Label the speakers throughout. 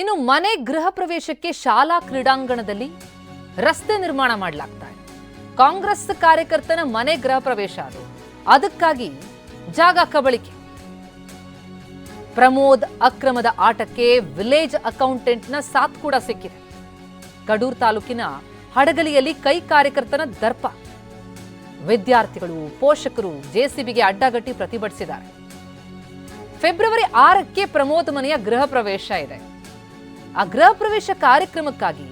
Speaker 1: ಇನ್ನು ಮನೆ ಗೃಹ ಪ್ರವೇಶಕ್ಕೆ ಶಾಲಾ ಕ್ರೀಡಾಂಗಣದಲ್ಲಿ ರಸ್ತೆ ನಿರ್ಮಾಣ ಮಾಡಲಾಗ್ತಾ ಇದೆ. ಕಾಂಗ್ರೆಸ್ ಕಾರ್ಯಕರ್ತನ ಮನೆ ಗೃಹ ಪ್ರವೇಶ ಅದು. ಅದಕ್ಕಾಗಿ ಜಾಗ ಕಬಳಿಕೆ. ಪ್ರಮೋದ್ ಅಕ್ರಮದ ಆಟಕ್ಕೆ ವಿಲೇಜ್ ಅಕೌಂಟೆಂಟ್ನ ಸಾಥ್ ಕೂಡ ಸಿಕ್ಕಿದೆ. ಕಡೂರ್ ತಾಲೂಕಿನ ಹಡಗಲಿಯಲ್ಲಿ ಕೈ ಕಾರ್ಯಕರ್ತನ ದರ್ಪ. ವಿದ್ಯಾರ್ಥಿಗಳು, ಪೋಷಕರು ಜೆಸಿಬಿಗೆ ಅಡ್ಡಗಟ್ಟಿ ಪ್ರತಿಭಟಿಸಿದ್ದಾರೆ. ಫೆಬ್ರವರಿ ಆರಕ್ಕೆ ಪ್ರಮೋದ್ ಮನೆಯ ಗೃಹ ಪ್ರವೇಶ ಇದೆ. ಆ ಗೃಹ ಪ್ರವೇಶ ಕಾರ್ಯಕ್ರಮಕ್ಕಾಗಿ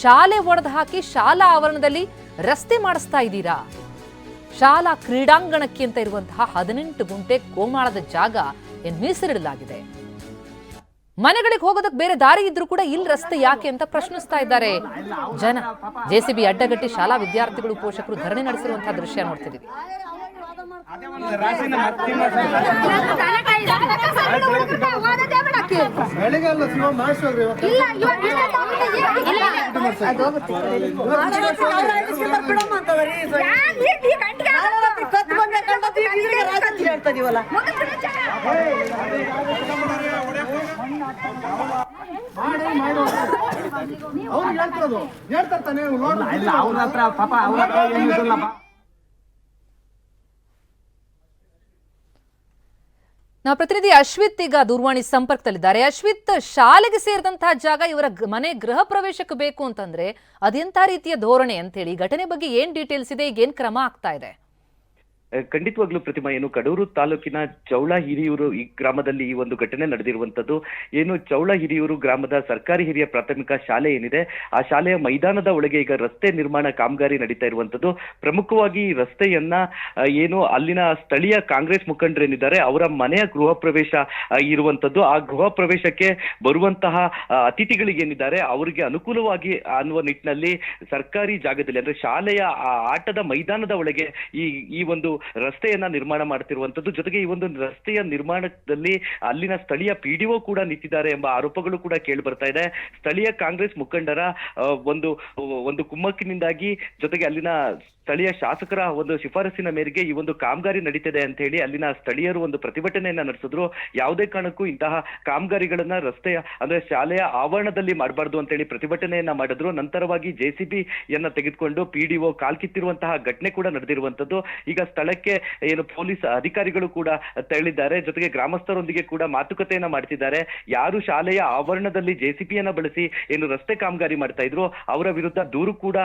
Speaker 1: ಶಾಲೆ ಒಡೆದು ಹಾಕಿ ಶಾಲಾ ಆವರಣದಲ್ಲಿ ರಸ್ತೆ ಮಾಡಿಸ್ತಾ ಇದ್ದೀರಾ? ಶಾಲಾ ಕ್ರೀಡಾಂಗಣಕ್ಕೆ ಅಂತ ಇರುವಂತಹ ಹದಿನೆಂಟು ಗುಂಟೆ ಕೋಮಾಳದ ಜಾಗ ಏನ್ ಮೀಸಲಿಡಲಾಗಿದೆ. ಮನೆಗಳಿಗೆ ಹೋಗೋದಕ್ಕೆ ಬೇರೆ ದಾರಿ ಇದ್ರೂ ಕೂಡ ಇಲ್ಲಿ ರಸ್ತೆ ಯಾಕೆ ಅಂತ ಪ್ರಶ್ನಿಸ್ತಾ ಇದ್ದಾರೆ. ಜನ ಜೆಸಿಬಿ ಅಡ್ಡಗಟ್ಟಿ ಶಾಲಾ ವಿದ್ಯಾರ್ಥಿಗಳು ಪೋಷಕರು ಧರಣಿ ನಡೆಸಿರುವಂತಹ ದೃಶ್ಯ ನೋಡ್ತಿದ್ದೀವಿ.
Speaker 2: ಅವ್ರು ಹೇಳ್ತಿರೋದು ಹೇಳ್ತಾರೆ ತಾನೇ
Speaker 3: ಅವ್ರ ಹತ್ರ ಪಾಪ ಅವ್ರ ಹತ್ರ ಏನು
Speaker 1: ನಾವು ಪ್ರತಿನಿಧಿ ಅಶ್ವಿತ್ ಈಗ ದೂರವಾಣಿ ಸಂಪರ್ಕದಲ್ಲಿದ್ದಾರೆ. ಅಶ್ವಿತ್, ಶಾಲೆಗೆ ಸೇರಿದಂತಹ ಜಾಗ ಇವರ ಮನೆ ಗೃಹ ಪ್ರವೇಶಕ್ಕೆ ಬೇಕು ಅಂತಂದ್ರೆ ಅದೆಂತ ರೀತಿಯ ಧೋರಣೆ ಅಂತ ಹೇಳಿ ಘಟನೆ ಬಗ್ಗೆ ಏನ್ ಡೀಟೇಲ್ಸ್ ಇದೆ ಈಗ ಏನ್ ಕ್ರಮ ಆಗ್ತಾ ಇದೆ?
Speaker 4: ಖಂಡಿತವಾಗ್ಲೂ ಪ್ರತಿಮಾ ಏನು ಕಡೂರು ತಾಲೂಕಿನ ಚೌಳ ಹಿರಿಯೂರು ಈ ಗ್ರಾಮದಲ್ಲಿ ಈ ಒಂದು ಘಟನೆ ನಡೆದಿರುವಂತದ್ದು. ಏನು ಚೌಳ ಹಿರಿಯೂರು ಗ್ರಾಮದ ಸರ್ಕಾರಿ ಹಿರಿಯ ಪ್ರಾಥಮಿಕ ಶಾಲೆ ಏನಿದೆ, ಆ ಶಾಲೆಯ ಮೈದಾನದ ಒಳಗೆ ಈಗ ರಸ್ತೆ ನಿರ್ಮಾಣ ಕಾಮಗಾರಿ ನಡೀತಾ ಇರುವಂತದ್ದು. ಪ್ರಮುಖವಾಗಿ ಈ ರಸ್ತೆಯನ್ನ ಏನು ಅಲ್ಲಿನ ಸ್ಥಳೀಯ ಕಾಂಗ್ರೆಸ್ ಮುಖಂಡರೇನಿದ್ದಾರೆ ಅವರ ಮನೆಯ ಗೃಹ ಪ್ರವೇಶ ಇರುವಂತದ್ದು. ಆ ಗೃಹ ಪ್ರವೇಶಕ್ಕೆ ಬರುವಂತಹ ಅತಿಥಿಗಳಿಗೇನಿದ್ದಾರೆ ಅವರಿಗೆ ಅನುಕೂಲವಾಗಿ ಅನ್ನುವ ನಿಟ್ಟಿನಲ್ಲಿ ಸರ್ಕಾರಿ ಜಾಗದಲ್ಲಿ, ಅಂದ್ರೆ ಶಾಲೆಯ ಆಟದ ಮೈದಾನದ ಒಳಗೆ ಈ ಈ ಒಂದು ರಸ್ತೆಯನ್ನ ನಿರ್ಮಾಣ ಮಾಡ್ತಿರುವಂತದ್ದು ಜೊತೆಗೆ ಈ ಒಂದು ರಸ್ತೆಯ ನಿರ್ಮಾಣದಲ್ಲಿ ಅಲ್ಲಿನ ಸ್ಥಳೀಯ ಪಿಡಿಒ ಕೂಡ ನಿಂತಿದ್ದಾರೆ ಎಂಬ ಆರೋಪಗಳು ಕೂಡ ಕೇಳಿ ಬರ್ತಾ ಇದೆ. ಸ್ಥಳೀಯ ಕಾಂಗ್ರೆಸ್ ಮುಖಂಡರ ಒಂದು ಒಂದು ಕುಮ್ಮಕ್ಕಿನಿಂದಾಗಿ ಜೊತೆಗೆ ಅಲ್ಲಿನ ಸ್ಥಳೀಯ ಶಾಸಕರ ಒಂದು ಶಿಫಾರಸಿನ ಮೇರೆಗೆ ಈ ಒಂದು ಕಾಮಗಾರಿ ನಡೀತಿದೆ ಅಂತ ಹೇಳಿ ಅಲ್ಲಿನ ಸ್ಥಳೀಯರು ಒಂದು ಪ್ರತಿಭಟನೆಯನ್ನ ನಡೆಸಿದ್ರು. ಯಾವುದೇ ಕಾರಣಕ್ಕೂ ಇಂತಹ ಕಾಮಗಾರಿಗಳನ್ನ ರಸ್ತೆಯ, ಅಂದ್ರೆ ಶಾಲೆಯ ಆವರಣದಲ್ಲಿ ಮಾಡಬಾರ್ದು ಅಂತ ಹೇಳಿ ಪ್ರತಿಭಟನೆಯನ್ನ ಮಾಡಿದ್ರು. ನಂತರವಾಗಿ ಜೆಸಿಬಿ ಯನ್ನ ತೆಗೆದುಕೊಂಡು ಪಿಡಿಒ ಕಾಲ್ಕಿತ್ತಿರುವಂತಹ ಘಟನೆ ಕೂಡ ನಡೆದಿರುವಂತದ್ದು ಈಗ ಸ್ಥಳಕ್ಕೆ ಏನು ಪೊಲೀಸ್ ಅಧಿಕಾರಿಗಳು ಕೂಡ ತೆರಳಿದ್ದಾರೆ. ಜೊತೆಗೆ ಗ್ರಾಮಸ್ಥರೊಂದಿಗೆ ಕೂಡ ಮಾತುಕತೆಯನ್ನ ಮಾಡ್ತಿದ್ದಾರೆ. ಯಾರು ಶಾಲೆಯ ಆವರಣದಲ್ಲಿ ಜೆಸಿಪಿಯನ್ನ ಬಳಸಿ ಏನು ರಸ್ತೆ ಕಾಮಗಾರಿ ಮಾಡ್ತಾ ಇದ್ರು, ಅವರ ವಿರುದ್ಧ ದೂರು ಕೂಡ,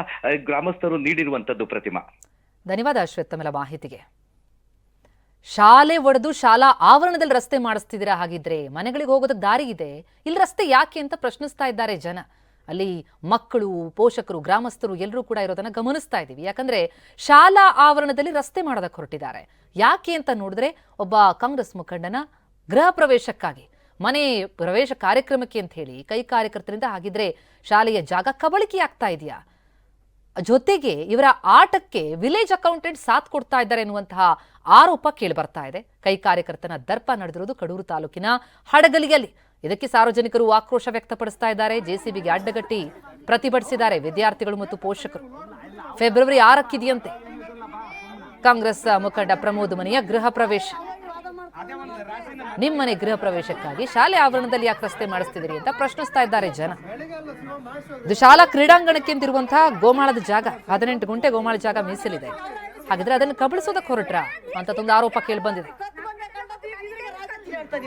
Speaker 4: ಗ್ರಾಮಸ್ಥರು ನೀಡಿರುವಂತದ್ದು ಪ್ರತಿಮಾ
Speaker 1: ಧನ್ಯವಾದ ಅಶ್ವಿತ್ ತಮ್ಮೆಲ್ಲ ಮಾಹಿತಿಗೆ. ಶಾಲೆ ಒಡೆದು ಶಾಲಾ ಆವರಣದಲ್ಲಿ ರಸ್ತೆ ಮಾಡಿಸ್ತಿದ್ದೀರಾ ಹಾಗಿದ್ರೆ ಮನೆಗಳಿಗೆ ಹೋಗೋದಕ್ಕೆ ದಾರಿ ಇದೆ. ಇಲ್ಲಿ ರಸ್ತೆ ಯಾಕೆ ಅಂತ ಪ್ರಶ್ನಿಸ್ತಾ ಇದ್ದಾರೆ ಜನ. ಅಲ್ಲಿ ಮಕ್ಕಳು, ಪೋಷಕರು, ಗ್ರಾಮಸ್ಥರು ಎಲ್ಲರೂ ಕೂಡ ಇರೋದನ್ನ ಗಮನಿಸ್ತಾ ಇದ್ದೀವಿ. ಯಾಕಂದ್ರೆ ಶಾಲಾ ಆವರಣದಲ್ಲಿ ರಸ್ತೆ ಮಾಡೋದಕ್ಕೆ ಹೊರಟಿದ್ದಾರೆ. ಯಾಕೆ ಅಂತ ನೋಡಿದ್ರೆ ಒಬ್ಬ ಕಾಂಗ್ರೆಸ್ ಮುಖಂಡನ ಗೃಹ ಪ್ರವೇಶಕ್ಕಾಗಿ. ಮನೆ ಪ್ರವೇಶ ಕಾರ್ಯಕ್ರಮಕ್ಕೆ ಅಂತ ಹೇಳಿ ಕೈ ಕಾರ್ಯಕರ್ತರಿಂದ ಹಾಗಿದ್ರೆ ಶಾಲೆಯ ಜಾಗ ಕಬಳಿಕೆ ಆಗ್ತಾ ಇದೆಯಾ? ಜೊತೆಗೆ ಇವರ ಆಟಕ್ಕೆ ವಿಲೇಜ್ ಅಕೌಂಟೆಂಟ್ ಸಾಥ್ ಕೊಡ್ತಾ ಇದ್ದಾರೆ ಎನ್ನುವಂತಹ ಆರೋಪ ಕೇಳಿಬರ್ತಾ ಇದೆ. ಕೈ ಕಾರ್ಯಕರ್ತನ ದರ್ಪ ನಡೆದಿರೋದು ಕಡೂರು ತಾಲೂಕಿನ ಹಡಗಲಿಯಲ್ಲಿ. ಇದಕ್ಕೆ ಸಾರ್ವಜನಿಕರು ಆಕ್ರೋಶ ವ್ಯಕ್ತಪಡಿಸ್ತಾ ಇದ್ದಾರೆ. ಜೆಸಿಬಿಗೆ ಅಡ್ಡಗಟ್ಟಿ ಪ್ರತಿಭಟಿಸಿದ್ದಾರೆ ವಿದ್ಯಾರ್ಥಿಗಳು ಮತ್ತು ಪೋಷಕರು. ಫೆಬ್ರವರಿ ಆರಕ್ಕಿದೆಯಂತೆ ಕಾಂಗ್ರೆಸ್ ಮುಖಂಡ ಪ್ರಮೋದ್ ಮನೆಯ ಗೃಹ ಪ್ರವೇಶ. ನಿಮ್ಮನೆ ಗೃಹ ಪ್ರವೇಶಕ್ಕಾಗಿ ಶಾಲೆ ಆವರಣದಲ್ಲಿ ಯಾಕೆ ರಸ್ತೆ ಮಾಡಿಸ್ತಿದ್ದೀರಿ ಅಂತ ಪ್ರಶ್ನಿಸ್ತಾ ಇದ್ದಾರೆ ಜನ ಇದು ಶಾಲಾ ಕ್ರೀಡಾಂಗಣಕ್ಕೆ ಅಂತಿರುವಂತಹ ಗೋಮಾಳದ ಜಾಗ ಹದಿನೆಂಟು ಗುಂಟೆ ಗೋಮಾಳ ಜಾಗ ಮೀಸಲಿದೆ ಹಾಗಿದ್ರೆ ಅದನ್ನು ಕಬಳಿಸೋದಕ್ಕೆ ಹೊರಟ್ರ ಅಂತ ಒಂದು ಆರೋಪ ಕೇಳಿ ಬಂದಿದೆ
Speaker 2: ಹೇಳ್ತಾ